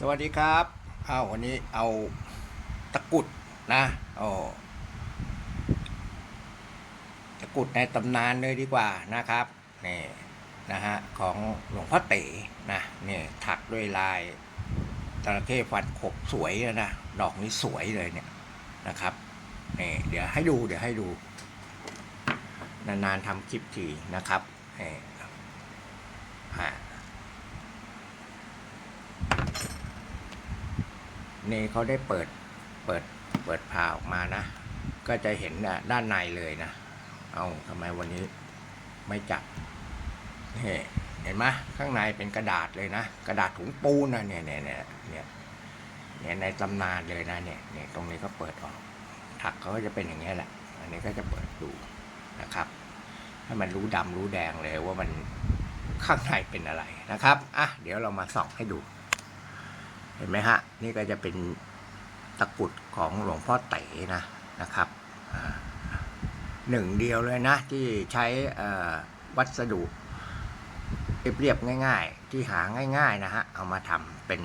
สวัสดีครับเอาวันนี้เอาตะกุดนะโอ้ตะกุดในตำนานเลยดีกว่านะครับนี่นะฮะของหลวงพ่อเต๋นะนี่ถักด้วยลายจระเข้ฟันขบสวยนะ ดอกนี้สวยเลยเนี่ยนะครับนี่เดี๋ยวให้ดูเดี๋ยวให้ดู นานๆทำคลิปทีนะครับนี่อ่า นี่เขาได้เปิดเปิดเปิดผ่าออกมานะ ก็จะเห็นด้านในเลยนะ เอาทำไมวันนี้ไม่จับนี่เห็นไหมข้างในเป็นกระดาษเลยนะ กระดาษถุงปูนนะเนี่ยเนี่ยเนี่ยเนี่ยเนี่ยในตำนานเลยนะเนี่ยเนี่ยตรงนี้ก็เปิดออกถักเขาก็จะเป็นอย่างนี้แหละ อันนี้ก็จะเปิดดูนะครับให้มันรู้ดำรู้แดงเลยว่ามันข้างในเป็นอะไรนะครับ อะ เดี๋ยวเรามาส่องให้ดู เห็นไหมฮะ นี่ก็จะเป็นตะกุดของหลวงพ่อเต๋นะนะครับหนึ่งเดียวเลยนะ ที่ใช้วัสดุเรียบง่าย ๆ ที่หาง่าย ๆ นะฮะ เอามาทำเป็น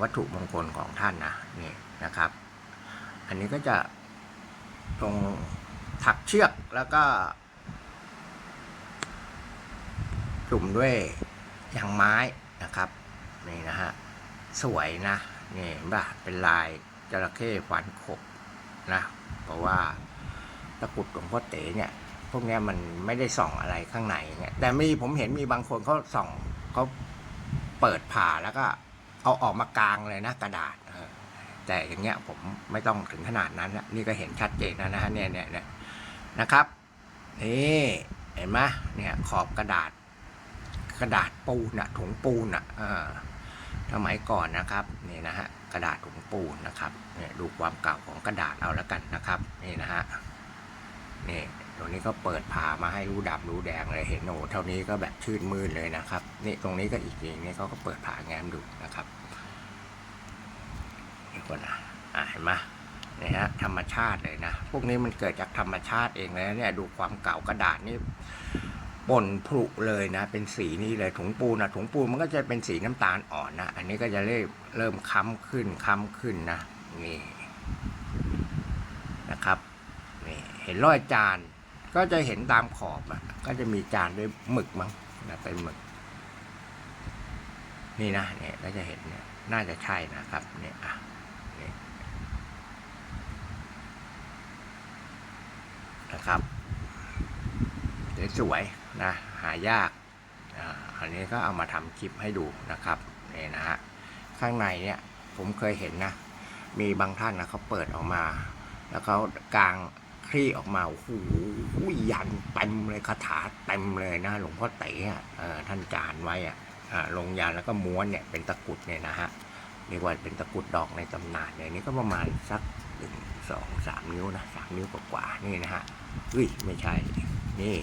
วัตถุมงคลของท่านนะนี่นะครับ อันนี้ก็จะตรงถักเชือกแล้วก็จุ่มด้วยยางไม้นะครับนี่นะฮะ สวยนะนี่เห็นป่ะเป็นลายจระเข้ฟันขบนะ เพราะว่าตะกุดหลวงพ่อเต๋เนี่ยพวกเนี้ยมันไม่ได้ส่องอะไรข้างในเนี่ยแต่มีผมเห็นมีบางคนเขาส่องเขาเปิดผ่าแล้วก็เอาออกมากลางเลยนะกระดาษแต่อย่างเงี้ยผมไม่ต้องถึงขนาดนั้นนี่ก็เห็นชัดเจนนะนะฮะเนี่ยเนี่ยนะครับนี่เห็นไหมเนี่ยขอบกระดาษ กระดาษปูนอะถุงปูนอะอ สมัยก่อนนะครับนี่นะฮะกระดาษถุงปูนนะครับเนี่ยดูความเก่าของกระดาษเอาแล้วกันนะครับนี่นะฮะนี่ตรงนี้ก็เปิดผ่ามาให้รู้ดำรู้แดงเลยเห็นโอ้เท่านี้ก็แบบชื่นมื่นเลยนะครับนี่ตรงนี้ก็อีกทีนี่เขาก็เปิดผ่าแง้มดูนะครับนี่คนนะอะเห็นไหมนี่ฮะธรรมชาติเลยนะ พวกนี้มันเกิดจากธรรมชาติเองเลยเนี่ยดูความเก่ากระดาษนี่ ป่นผุเลยนะ เป็นสีนี่เลยถุงปูนะถุงปูนมันก็จะเป็นสีน้ำตาลอ่อนนะ อันนี้ก็จะเริ่มเริ่มค้ำขึ้นค้ำขึ้นนะนี่นะครับนี่เห็นรอยจานก็จะเห็นตามขอบอะ ก็จะมีจานด้วยหมึกมั้งนะเป็นหมึก นี่นะเนี่ยก็จะเห็นเนี่ยน่าจะใช่นะครับเนี่ยอะนี่นะครับสวย นะหายากอันนี้ก็เอามาทำคลิปให้ดูนะครับนี่นะฮะข้างในเนี่ยผมเคยเห็นนะ มีบางท่านนะเขาเปิดออกมา แล้วเขากางคลี่ออกมาโอ้โหยันเต็มเลยคาถาเต็มเลยนะ หลวงพ่อเต๋อะเออท่านจานไว้อะอ่าลงยันแล้วก็ม้วนเนี่ยเป็นตะกุดเนี่ยนะฮะเรียกว่าเป็นตะกุดดอกในตำนานเนี่ยนี่ก็ประมาณสักหนึ่งสองสามนิ้วนะสามนิ้วกว่าๆนี่นะฮะเฮ้ยไม่ใช่นี่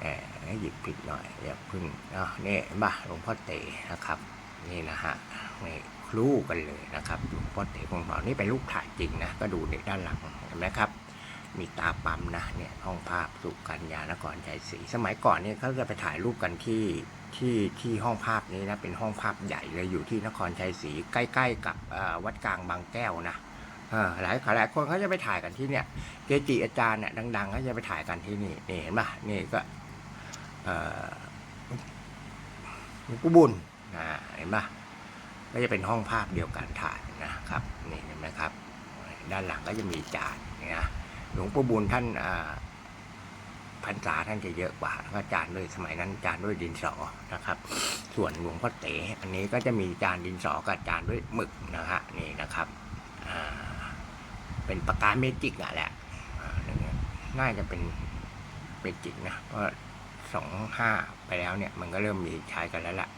แหมหยิบผิดหน่อยอย่าพึ่งเนาะนี่เห็นปะหลวงพ่อเต๋นะครับ นี่นะฮะนี่คลูกันเลยนะครับหลวงพ่อเต๋ของเรานี่เป็นรูปถ่ายจริงนะก็ดูในด้านหลังเห็นไหมครับ มีตาปั๊มนะเนี่ยห้องภาพสุกัญญานครชัยศรีสมัยก่อนเนี่ยเขาจะไปถ่ายรูปกันที่ที่ที่ห้องภาพนี้นะเป็นห้องภาพใหญ่เลยอยู่ที่นครชัยศรีใกล้ ๆ กับวัดกลางบางแก้วนะหลายหลายคนเขาจะไปถ่ายกันที่เนี่ยเกจิอาจารย์เนี่ยดังๆก็จะไปถ่ายกันที่นี่นี่เห็นป่ะนี่ก็ หลวงปู่บุญนะเห็นป่ะก็จะเป็นห้องภาพเดียวกันถ่ายนะครับนี่เห็นไหมครับ ด้านหลังก็จะมีจานเนี่ยนะหลวงปู่บุญท่านอ่าพรรษาท่านจะเยอะกว่าแล้วก็จานด้วยสมัยนั้นจานด้วยดินสอนะครับ ส่วนหลวงพ่อเต๋อันนี้ก็จะมีจานดินสอกับจานด้วยหมึกนะฮะนี่นะครับอ่าเป็นปากกาเมจิกอะแหละอ่าอย่างเงี้ยน่าจะเป็นเมจิกนะเพราะ สองห้าไปแล้วเนี่ย มันก็เริ่มมีใช้กันแล้วล่ะ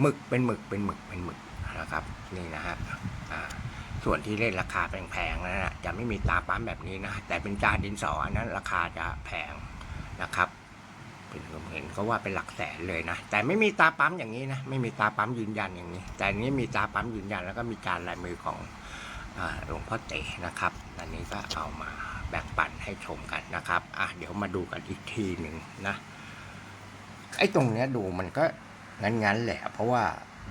หมึกเป็นหมึกเป็นหมึกเป็นหมึกนะครับ นี่นะฮะส่วนที่เล่นราคาแพงๆนั่นะจะไม่มีตาปั๊มแบบนี้นะแต่เป็นจานดินสออันนั้นราคาจะแพงนะครับเป็นผมเห็นเขาว่าเป็นหลักแสนเลยนะ แต่ไม่มีตาปั๊มอย่างนี้นะ ไม่มีตาปั๊มยืนยันอย่างนี้ แต่อันนี้มีตาปั๊มยืนยันแล้วก็มีจานลายมือของหลวงพ่อเต๋นะครับ อันนี้ก็เอามา แบ่งปันให้ชมกันนะครับอะเดี๋ยวมาดูกันอีกทีหนึ่งนะ ไอ้ตรงเนี้ยดูมันก็งั้นๆแหละ เพราะว่า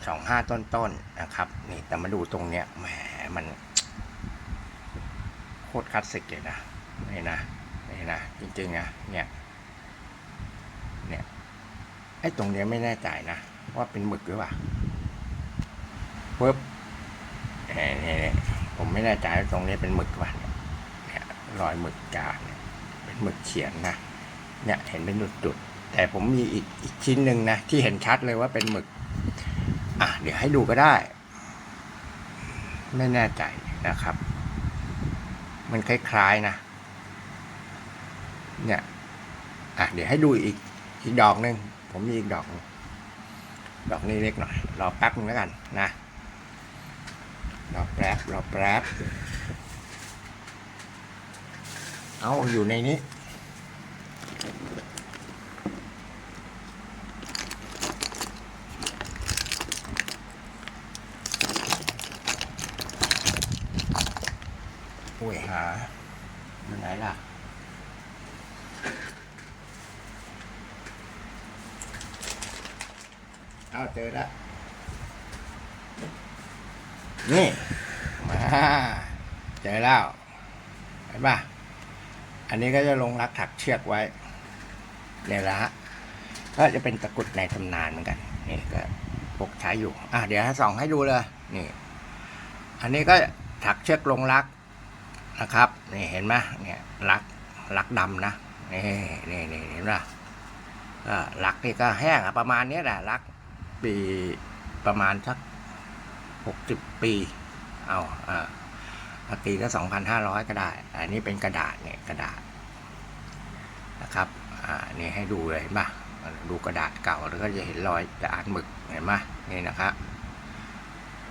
สองห้าต้นๆนนะครับ นี่แต่มาดูตรงเนี้ยแหมมันโคตรคลาสสิกเลยนะนี่นะนี่นะจริงๆนะเนี่ยเนี่ยไอ้ตรงเนี้ยไม่แน่ใจนะว่าเป็นหมึกหรือเปล่าปึ๊บเนี่ยเนี่ยเนี่ยผมไม่แน่ใจว่าตรงนี้เป็นหมึกหรือเปล่าเนี่ยเนี่ย รอยหมึกจานเป็นหมึกเขียนนะเนี่ยเห็นเป็นจุดๆแต่ผมมีอีกอีกชิ้นหนึ่งนะที่เห็นชัดเลยว่าเป็นหมึกอะเดี๋ยวให้ดูก็ได้ ไม่แน่ใจนะครับ มันคล้ายๆนะ เนี่ยอะเดี๋ยวให้ดูอีกอีกดอกหนึ่งผมมีอีกดอกดอกนี้เล็กหน่อยรอแป๊บนึงแล้วกันนะรอแป๊บรอแป๊บ เอาอยู่ในนี้ โอ้ยหาอยู่ไหนล่ะเอาเจอแล้วนี่ มา เจอแล้วเห็นป่ะ อันนี้ก็จะลงรักถักเชือกไว้เนี่ยละก็จะเป็นตะกรุดในตำนานเหมือนกันนี่ก็พกใช้อยู่อะเดี๋ยวส่องให้ดูเลยนี่อันนี้ก็ถักเชือกลงรักนะครับนี่เห็นไหมเนี่ยรักรักดำนะนี่นี่นี่เห็นป่ะก็รักนี่ก็แห้งอะประมาณนี้แหละรักปีประมาณสักหกสิบปี เอาอ่า ปีก็สองพันห้าร้อยก็ได้ อันนี้เป็นกระดาษเนี่ยกระดาษนะครับอ่านี่ให้ดูเลยเห็นปะดูกระดาษเก่าแล้วก็จะเห็นรอยจะอ่านหมึกเห็นไหมนี่นะครับ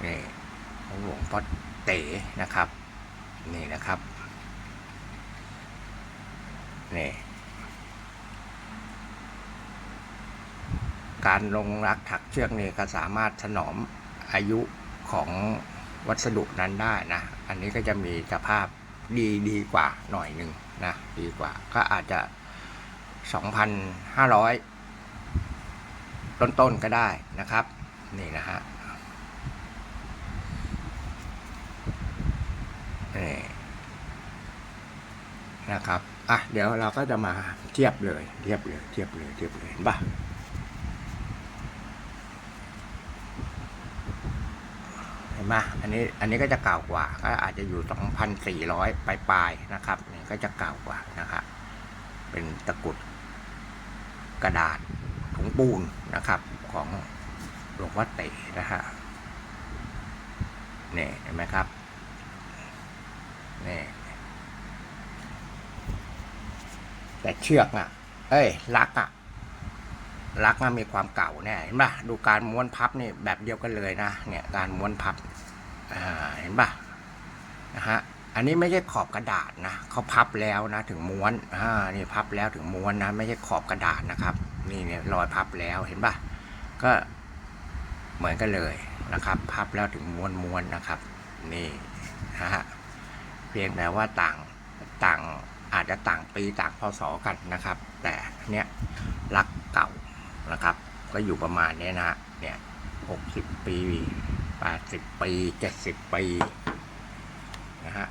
นี่ของหลวงพ่อเต๋นะครับ นี่นะครับนี่การลงรักถักเชือกนี่ก็สามารถถนอมอายุของ วัสดุนั้นได้นะ อันนี้ก็จะมีสภาพดีดีกว่าหน่อยหนึ่งนะ ดีกว่าก็อาจจะ 2,500 ต้นๆก็ได้นะครับ นี่นะฮะนี่นะครับ อะ เดี๋ยวเราก็จะมาเทียบเลย เทียบเลย เทียบเลย เทียบเลยเห็นปะ ห็นไหมอันนี้อันนี้ก็จะเก่ากว่า ก็อาจจะอยู่ 2,400 ปลายๆนะครับนี่ก็จะเก่ากว่านะครับเป็นตะกุดกระดาษถุงปูนนะครับ ของหลวงพ่อเต๋นะฮะนี่เห็นไหมครับนี่แต่เชือกอะ เอ้ยลักอะ ลักมันมีความเก่าเนี่ยเห็นป่ะดูการม้วนพับนี่แบบเดียวกันเลยนะเนี่ยการม้วนพับอ่าเห็นป่ะนะฮะอันนี้ไม่ใช่ขอบกระดาษนะเขาพับแล้วนะถึงม้วนอ่านี่พับแล้วถึงม้วนนะไม่ใช่ขอบกระดาษนะครับนี่เนี่ยรอยพับแล้วเห็นป่ะก็เหมือนกันเลยนะครับ พับแล้วถึงม้วนม้วนนะครับ นี่นะฮะเพียงแต่ว่าต่างต่างอาจจะต่างปีต่างพศกันนะครับ แต่เนี้ยรัก นะครับ ก็อยู่ประมาณเนี้ยนะเนี่ยหกสิบปีแปดสิบปีเจ็ดสิบปีนะฮะ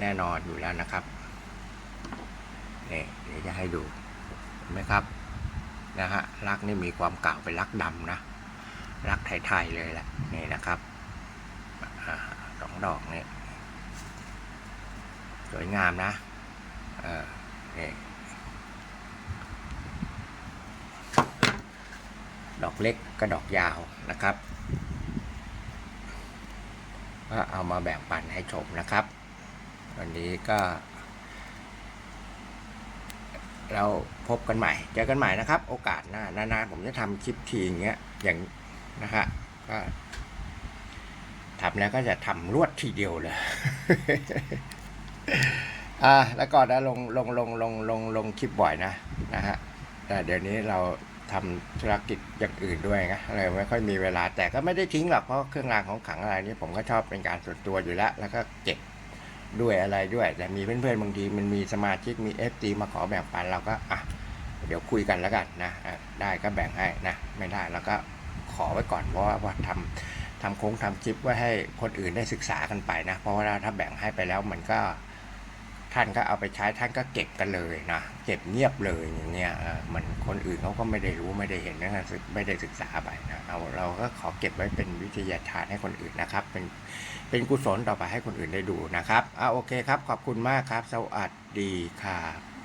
แน่นอนอยู่แล้วนะครับนี่เดี๋ยวจะให้ดูเห็นไหมครับนะฮะรักนี่มีความเก่าเป็นรักดำนะรักไทยๆเลยแหละนี่นะครับสองดอกนี่สวยงามนะเออนี่ ดอกเล็กกับดอกยาวนะครับก็เอามาแบ่งปันให้ชมนะครับ วันนี้ก็ เราพบกันใหม่ เจอกันใหม่นะครับ โอกาสหน้านานๆผมจะทำคลิปทีอย่างเงี้ยอย่างนะฮะก็ทำแล้วก็จะทำรวดทีเดียวเลยอ่าแล้วก็นะลงลงลงลงลงลงคลิปบ่อยนะนะฮะแต่เดี๋ยวนี้เรา ทำธุรกิจอย่างอื่นด้วยนะเลยไม่ค่อยมีเวลาแต่ก็ไม่ได้ทิ้งหรอกเพราะเครื่องรางของขลังอะไรนี้ผมก็ชอบเป็นการส่วนตัวอยู่แล้ว แล้วก็เก็บด้วยอะไรด้วย แต่มีเพื่อนๆบางทีมันมีสมาชิกมีเอฟตีมาขอแบ่งปันเราก็อะเดี๋ยวคุยกันแล้วกันนะได้ก็แบ่งให้นะไม่ได้แล้วก็ขอไว้ก่อนเพราะว่าว่าทำทำโค้งทำคลิปไว้ให้คนอื่นได้ศึกษากันไปนะ เพราะว่าถ้าแบ่งให้ไปแล้วมันก็ ท่านก็เอาไปใช้ท่านก็เก็บกันเลยนะเก็บเงียบเลยอย่างเงี้ยเออมันคนอื่นเขาก็ไม่ได้รู้ไม่ได้เห็นนะไม่ได้ศึกษาไปนะเอาเราก็ขอเก็บไว้เป็นวิทยาทานให้คนอื่นนะครับ เป็นเป็นกุศลต่อไปให้คนอื่นได้ดูนะครับอ่าโอเคครับ ขอบคุณมากครับ สวัสดีครับ